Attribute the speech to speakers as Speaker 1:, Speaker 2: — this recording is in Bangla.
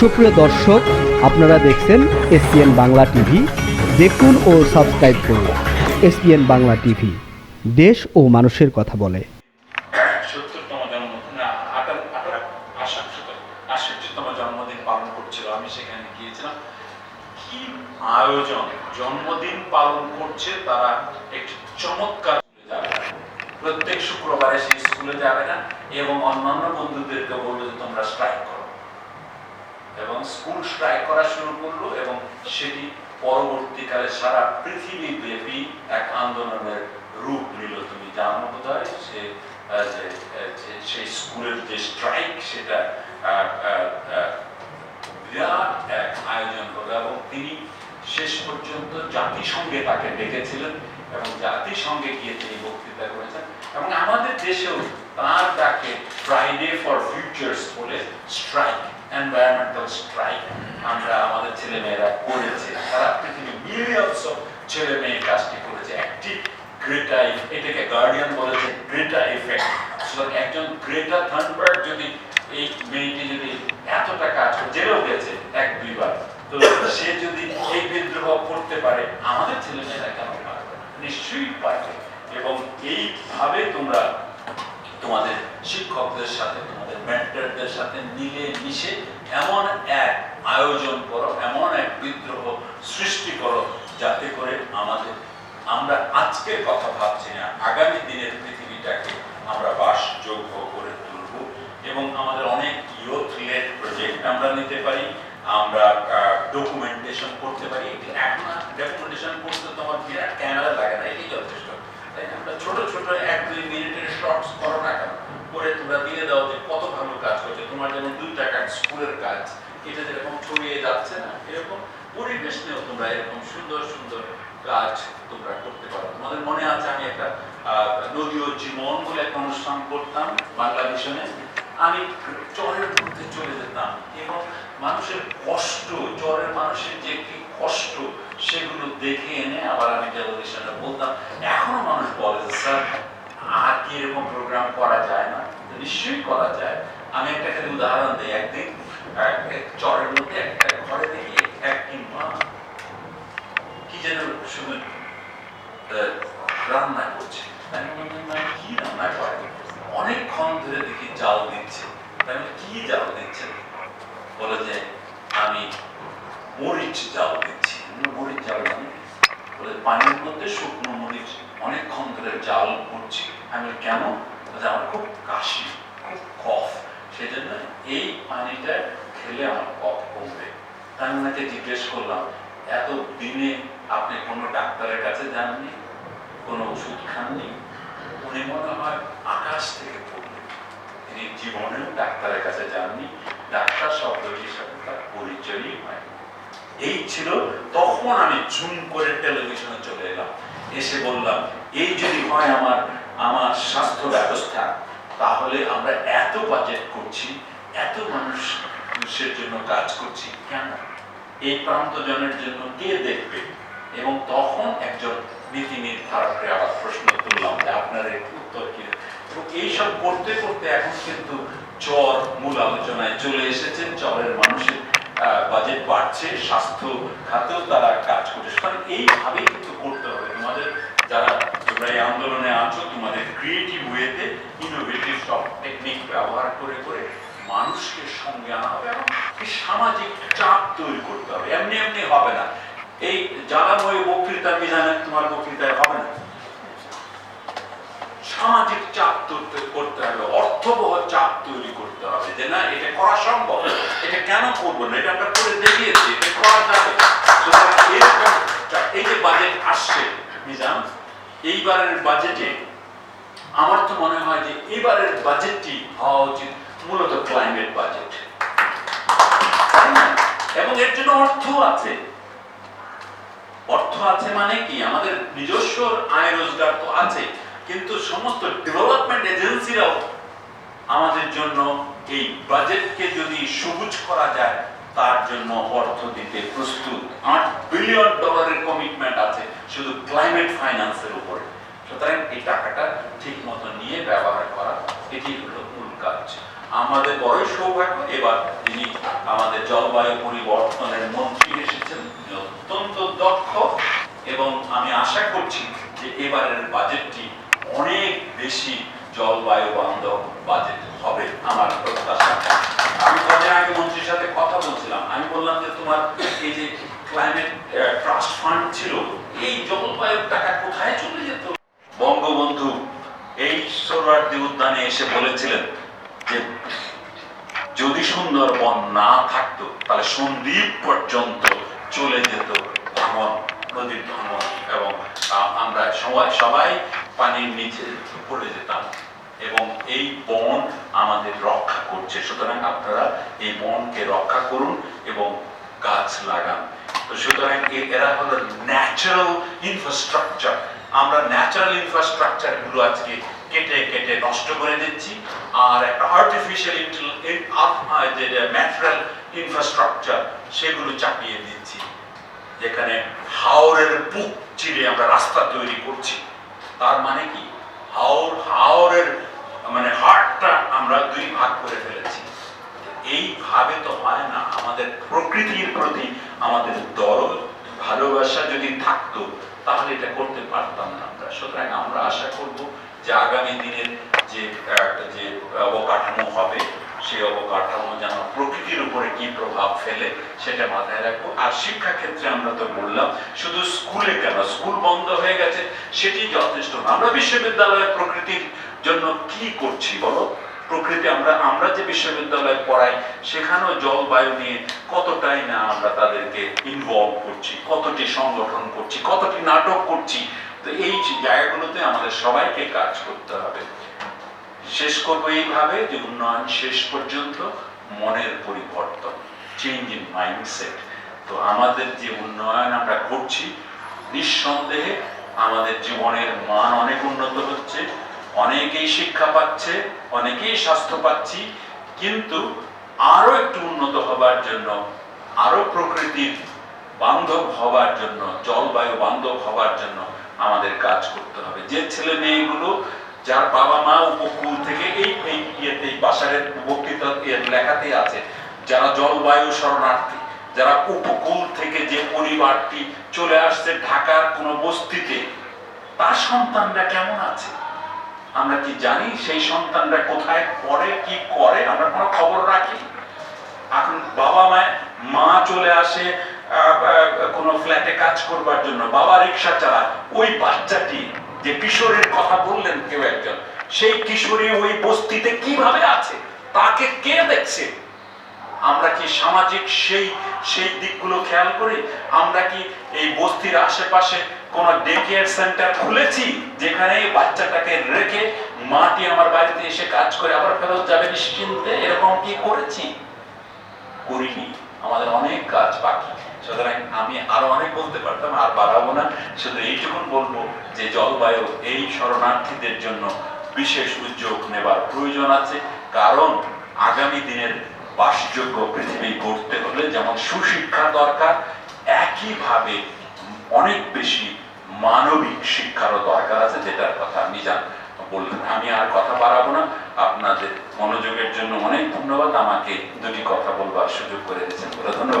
Speaker 1: সুপ্রিয় দর্শক, আপনারা দেখছেন এসপিএন বাংলা টিভি। দেখুন ও সাবস্ক্রাইব করুন এসপিএন বাংলা টিভি। দেশ ও মানুষের কথা বলে।
Speaker 2: জন্মদিন পালন করছে তারা একটি চমৎকার প্রত্যেক শুক্রবারে সেই স্কুলে যাবে না, এবং অন্যান্য বন্ধুদেরকে বলল যে তোমরা স্ট্রাইক স্কুল স্ট্রাইক করা শুরু করল এবং সেটি পরবর্তীকালে সারা পৃথিবী ব্যাপী এক আন্দোলনের রূপ নিল, তুমি জানো সে সেই স্কুলের যে স্ট্রাইক সেটা বিরাট এক আয়োজন হলো এবং তিনি শেষ পর্যন্ত জাতিসংঘে তাকে ডেকেছিলেন এবং জাতিসংঘে গিয়ে তিনি বক্তৃতা করেছেন এবং আমাদের দেশেও তার ডাকে ফ্রাইডে ফর ফিউচার্স বলে স্ট্রাইক এনভায়রনমেন্টাল স্ট্রাইক আমরা আমাদের ছেলে মেয়েরা করেছে। সারা পৃথিবী মিলিয়নস অফ ছেলে মেয়ে কাজটি করেছে। একটি গ্রেটা এটাকে গার্ডিয়ান বলেছে গ্রেটা এফেক্ট সুতরাং একজন গ্রেটা থানবার্গ যদি এই মেয়েটি যদি এতটা কাজ জেলেও গেছে এক দুইবার। তো সে যদি এই বিদ্রোহ করতে পারে, আমাদের ছেলে মেয়েরা কেন পারবে নিশ্চয়ই পারবে। এবং এইভাবে তোমরা তোমাদের শিক্ষকদের সাথে তোমাদের মেন্টরদের সাথে মিলে মিশে এমন এক আয়োজন করো, এমন এক বিদ্রোহ সৃষ্টি করো, যাতে করে আমাদের, আমরা আজকের কথা ভাবছি না, আগামী দিনের পৃথিবীটাকে আমরা বাসযোগ্য করে তুলব। এবং আমাদের অনেক ইয়থ রিলেট প্রজেক্ট আমরা নিতে পারি, আমরা ডকুমেন্টেশন করতে পারি। এখন ডকুমেন্টেশন করতে তোমার বিরাট ক্যামেরা লাগে না, এটি যথেষ্ট তাই না? আমরা ছোট ছোট এক দুই মিনিটের শর্টস করো না কেন করে তোমরা দিয়ে দাও যে কত ভালো কাজ করছে তোমার যেমন দুই স্কুলের কাজ এটা যেরকম ছড়িয়ে যাচ্ছে না এরকম পরিবেশ নিয়েও তোমরা এরকম সুন্দর সুন্দর কাজ তোমরা করতে পারো। তোমাদের মনে আছে আমি একটা আহ, নদী ও জীবন বলে একটা অনুষ্ঠান করতাম বাংলা মিশনে আমি চরের মধ্যে চলে যেতাম এবং মানুষের কষ্ট চরের মানুষের যে কি কষ্ট সেগুলো দেখে এনে আবার আমি টেলিভিশনে বলতাম। এখনও মানুষ বলে যে স্যার আর কি এরকম প্রোগ্রাম করা যায় না? নিশ্চয়ই করা যায়। আমি একটা খালি উদাহরণ দিই একদিন চরের মধ্যে একটা ঘরে দেখি একটি মা কি যেন আহ, রান্না করছে। আমি কি রান্না করে? অনেকক্ষণ ধরে দেখি জাল দিচ্ছে তাই আমি, কি জাল দিচ্ছে বলে যে আমি মরিচ জাল দিচ্ছি আমি বললাম, মরিচ জাল মানে বলে পানির মধ্যে শুকনো মরিচ অনেকক্ষণ ধরে জাল করছি আমি বলি, কেন বলে, আমার খুব কাশি খুব কফ সেই জন্য এই পানিটা খেলে আমার কফ কমবে। তাই ওনাকে জিজ্ঞেস করলাম, এত দিনে আপনি কোনো ডাক্তারের কাছে যাননি? কোনো ওষুধ খাননি? উনি মনে হয় আকাশ থেকে পড়লেন। তিনি জীবনেও ডাক্তারের কাছে যাননি। ডাক্তার শব্দটির সাথে তার পরিচয়ই হয়। এই ছিল, তখন আমি জুম করে টেলিভিশনে চলে এলাম। এসে বললাম, এই যদি হয় আমার আমার স্বাস্থ্য ব্যবস্থা, তাহলে আমরা এত বাজেট করছি এত মানুষের জন্য কাজ করছি কেন? এই প্রান্তজনের জন্য কে দেখবে? এবং তখন একজন নীতি নির্ধারককে আবার প্রশ্ন তুললাম যে আপনার এর উত্তর কি? এবং এইসব করতে করতে এখন কিন্তু চর মূল আলোচনায় চলে এসেছে চরের মানুষের বাজেট বাড়ছে, স্বাস্থ্য খাতেও তারা কাজ করছে। সুতরাং এইভাবেই কিন্তু করতে হবে তোমাদের যারা তোমরা এই আন্দোলনে আছো তোমাদের ক্রিয়েটিভ ওয়েতে ইনোভেটিভ সব টেকনিক ব্যবহার করে করে মানুষকে সঙ্গে আনা হবে এবং সামাজিক চাপ তৈরি করতে হবে। এমনি এমনি হবে না। এই জ্বালাময় বক্তৃতা বিধানে তোমার বক্তৃতায় হবে না। সামাজিক চাপ তৈরি করতে হবে, অর্থবহ চাপ তৈরি করতে হবে যে, না, এটা করা সম্ভব। এটা কেন করব না? এটা আমরা করে দেখিয়েছি, এটা করা যাবে এরকম এই যে বাজেট আসছে নিজাম, এইবারের বাজেটে আমার তো মনে হয় যে, এবারের বাজেটটি হওয়া উচিত। মূলত ক্লাইমেট বাজেট এবং এর জন্য অর্থ আছে। অর্থ আছে মানে কি? আমাদের নিজস্ব আয় রোজগার তো আছে, কিন্তু সমস্ত ডেভেলপমেন্ট এজেন্সিরাও আমাদের জন্য এই বাজেটকে যদি সবুজ করা যায়, তার জন্য অর্থ দিতে প্রস্তুত। আট বিলিয়ন ডলারের কমিটমেন্ট আছে শুধু ক্লাইমেট ফাইন্যান্সের উপরে। সুতরাং এই টাকাটা ঠিক মতো নিয়ে ব্যবহার করা, এটি হলো মূল কাজ। আমাদের বড় সৌভাগ্য, এবার তিনি আমাদের জলবায়ু পরিবর্তনের মন্ত্রী এসেছেন। অত্যন্ত দক্ষ এবং আমি আশা করছি যে এবারের বাজেটটি অনেক বেশি জলবায়ু বান্ধব বাজেট হবে আমার প্রত্যাশা আমি কদিন আগে মন্ত্রীর সাথে কথা বলছিলাম আমি বললাম যে তোমার এই যে ক্লাইমেট ট্রাস্ট ফান্ড ছিল এই জলবায়ুর টাকা কোথায় চলে যেত বঙ্গবন্ধু এই সোহরাওয়ার্দী উদ্যানে এসে বলেছিলেন যে যদি সুন্দরবন না থাকতো, তাহলে সন্দ্বীপ পর্যন্ত চলে যেত ভাঙন নদীর ভাঙন এবং আমরা সবাই সবাই পানির নিচে পড়ে যেতাম। এবং এই বন আমাদের রক্ষা করছে। সুতরাং আপনারা এই বনকে রক্ষা করুন এবং গাছ লাগান। তো সুতরাং এরা হলো ন্যাচারাল ইনফ্রাস্ট্রাকচার আমরা ন্যাচারাল ইনফ্রাস্ট্রাকচারগুলো আজকে কেটে কেটে নষ্ট করে দিচ্ছি। আর একটা আর্টিফিশিয়াল যে ন্যাচারাল ইনফ্রাস্ট্রাকচার সেগুলো চাপিয়ে দিচ্ছি। যেখানে হাওরের বুক চিরে আমরা রাস্তা তৈরি করছি। তার মানে কি? হাওর হাওরের মানে হার্টটা আমরা দুই ভাগ করে ফেলেছি। এইভাবে তো হয় না, আমাদের প্রকৃতির প্রতি আমাদের দরদ, ভালোবাসা যদি থাকতো, তাহলে এটা করতে পারতাম না আমরা। সুতরাং আমরা আশা করব যে আগামী দিনের যে যে অবকাঠামো হবে, সেই অবকাঠামো যেন প্রকৃতির উপরে কি প্রভাব ফেলে সেটা মাথায় রাখব। আর শিক্ষা ক্ষেত্রে আমরা তো বললাম, শুধু স্কুলে কেন? স্কুল বন্ধ হয়ে গেছে, সেটি যথেষ্ট না। আমরা বিশ্ববিদ্যালয়ে প্রকৃতির জন্য কি করছি বলো? প্রকৃতি আমরা আমরা যে বিশ্ববিদ্যালয়ে পড়াই, সেখানেও জলবায়ু নিয়ে কতটাই না আমরা তাদেরকে ইনভলভ করছি, কতটি সংগঠন করছি, কতটি নাটক করছি তো এই জায়গাগুলোতে আমাদের সবাইকে কাজ করতে হবে। শেষ করব এইভাবে যে উন্নয়ন শেষ পর্যন্ত মনের পরিবর্তন চেঞ্জ ইন মাইন্ডসেট তো আমাদের যে উন্নয়ন আমরা করছি নিঃসন্দেহে আমাদের জীবনের মান অনেক উন্নত হচ্ছে, অনেকেই শিক্ষা পাচ্ছে, অনেকেই স্বাস্থ্য পাচ্ছি, কিন্তু আরও একটু উন্নত হবার জন্য আরও প্রকৃতির বান্ধব হবার জন্য, জলবায়ু বান্ধব হবার জন্য আমাদের কাজ করতে হবে। যে ছেলে মেয়েগুলো যার বাবা মা উপকূল থেকে এই এই ইয়েতে বাসারের বক্তৃতা লেখাতে আছে, যারা জলবায়ু শরণার্থী, যারা উপকূল থেকে যে পরিবারটি চলে আসছে ঢাকার কোনো বস্তিতে, তার সন্তানরা কেমন আছে? আমরা কি জানি সেই সন্তানরা কোথায় পড়ে, কি করে? আমরা কোনো খবর রাখি? এখন বাবা মায় মা চলে আসে কোনো ফ্ল্যাটে কাজ করবার জন্য, বাবা রিক্সা চালায়। ওই বাচ্চাটি যে কিশোরের কথা বললেন কেউ একজন, সেই কিশোরী ওই বস্তিতে কীভাবে আছে? তাকে কে দেখছে? আমরা কি সামাজিক সেই সেই দিকগুলো খেয়াল করি? আমরা কি এই বস্তির আশেপাশে কোন ডে কেয়ার সেন্টার খুলেছি, যেখানে বাচ্চাটাকে রেখে মাটি আমার বাড়িতে এসে কাজ করে আবার ফেরত যাবে নিশ্চিন্তে? এরকম কি করেছি? করিনি। আমাদের অনেক কাজ বাকি। সুতরাং আমি আরও অনেক বলতে পারতাম, আর বাড়াবো না। শুধু এইটুকুন বলব যে, জলবায়ু এই শরণার্থীদের জন্য বিশেষ উদ্যোগ নেবার প্রয়োজন আছে। কারণ আগামী দিনের বাসযোগ্য পৃথিবী গড়তে হলে যেমন সুশিক্ষা দরকার, একইভাবে অনেক বেশি মানবিক শিক্ষারও দরকার আছে, যেটার কথা আমি জান বললেন, আমি আর কথা বাড়াবো না। আপনাদের মনোযোগের জন্য অনেক ধন্যবাদ। আমাকে দুটি কথা বলবার সুযোগ করে দিয়েছেন ধন্যবাদ।